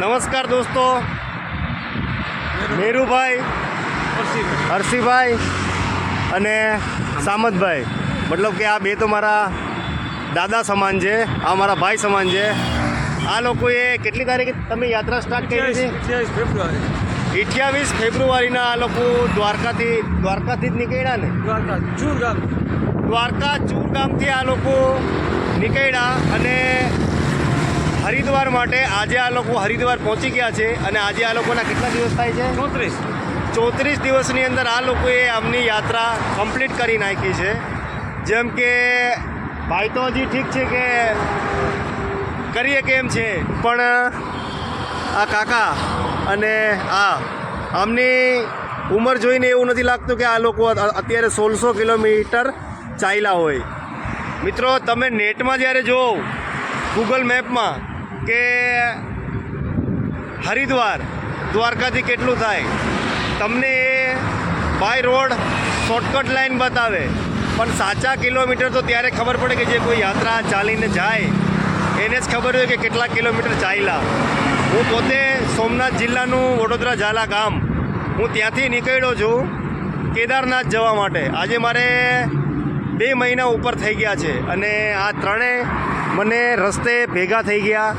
નમસ્કાર દોસ્તો. મેરુભાઈ હર્ષિભાઈ અને સામતભાઈ. મતલબ કે આ બે તો મારા દાદા સમાન છે આ મારા ભાઈ સમાન છે. આ લોકોએ કેટલી તારીખે તમે યાત્રા સ્ટાર્ટ કરી હતી? ફેબ્રુઆરી. અઠ્યાવીસ ફેબ્રુઆરીના આ લોકો દ્વારકાથી દ્વારકાથી જ નીકળ્યા ને? દ્વારકા ચૂર ગામ. દ્વારકા ચૂર ગામથી આ લોકો નીકળ્યા અને હરિદ્વાર માટે આજે આ લોકો હરિદ્વાર પહોંચી ગયા છે અને આજે આ લોકોના કેટલા દિવસ થાય છે? ચોત્રીસ. ચોત્રીસ દિવસની અંદર આ લોકોએ આમની યાત્રા કમ્પ્લીટ કરી નાખી છે. જેમ કે ભાઈ તો હજી ઠીક છે કે કરીએ કેમ છે? પણ આ કાકા અને આ આમની ઉંમર જોઈને એવું નથી લાગતું કે આ લોકો અત્યારે સોળસો કિલોમીટર ચાલ્યા હોય. મિત્રો તમે નેટમાં જ્યારે જુઓ ગૂગલ મેપમાં કે હરિદ્વાર દ્વારકાથી કેટલું થાય? તમને એ બાય રોડ શોર્ટકટ લાઈન બતાવે. પણ સાચા કિલોમીટર તો ત્યારે ખબર પડે કે જે કોઈ યાત્રા ચાલીને જાય, એને જ ખબર હોય કે કેટલા કિલોમીટર ચાલ્યા. હું પોતે સોમનાથ જિલ્લાનું વડોદરા ઝાલા ગામ. હું ત્યાંથી નીકળ્યો છું કેદારનાથ જવા માટે. આજે મારે બે મહિના ઉપર થઈ ગયા છે અને આ ત્રણેય મને રસ્તે ભેગા થઈ ગયા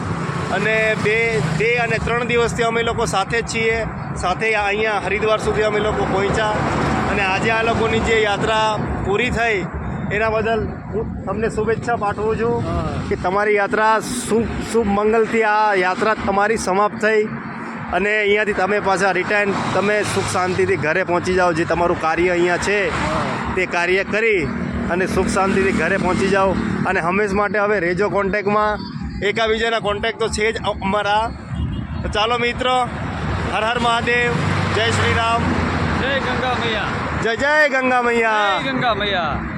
અને બે બે અને ત્રણ દિવસથી અમે લોકો સાથે જ છીએ. સાથે અહીંયા હરિદ્વાર સુધી અમે લોકો પહોંચ્યા. અને આજે આ લોકોની જે યાત્રા પૂરી થઈ એના બદલ હું તમને શુભેચ્છા પાઠવું છું કે તમારી યાત્રા શુભ શુભ મંગલથી આ યાત્રા તમારી સમાપ્ત થઈ. અને અહીંયાથી તમે પાછા રિટર્ન તમે સુખ શાંતિથી ઘરે પહોંચી જાઓ જે તમારું કાર્ય અહીંયા છે તે કાર્ય કરી અને સુખ શાંતિથી ઘરે પહોંચી જાઓ. અને હંમેશ માટે હવે રેજો કોન્ટેકમાં એકાબીજાના કોન્ટેક તો છે જ અમારા. તો ચાલો મિત્રો હર હર મહાદેવ. જય શ્રી રામ. જય ગંગા મૈયા. જય જય ગંગા મૈયા. ગંગા મૈયા.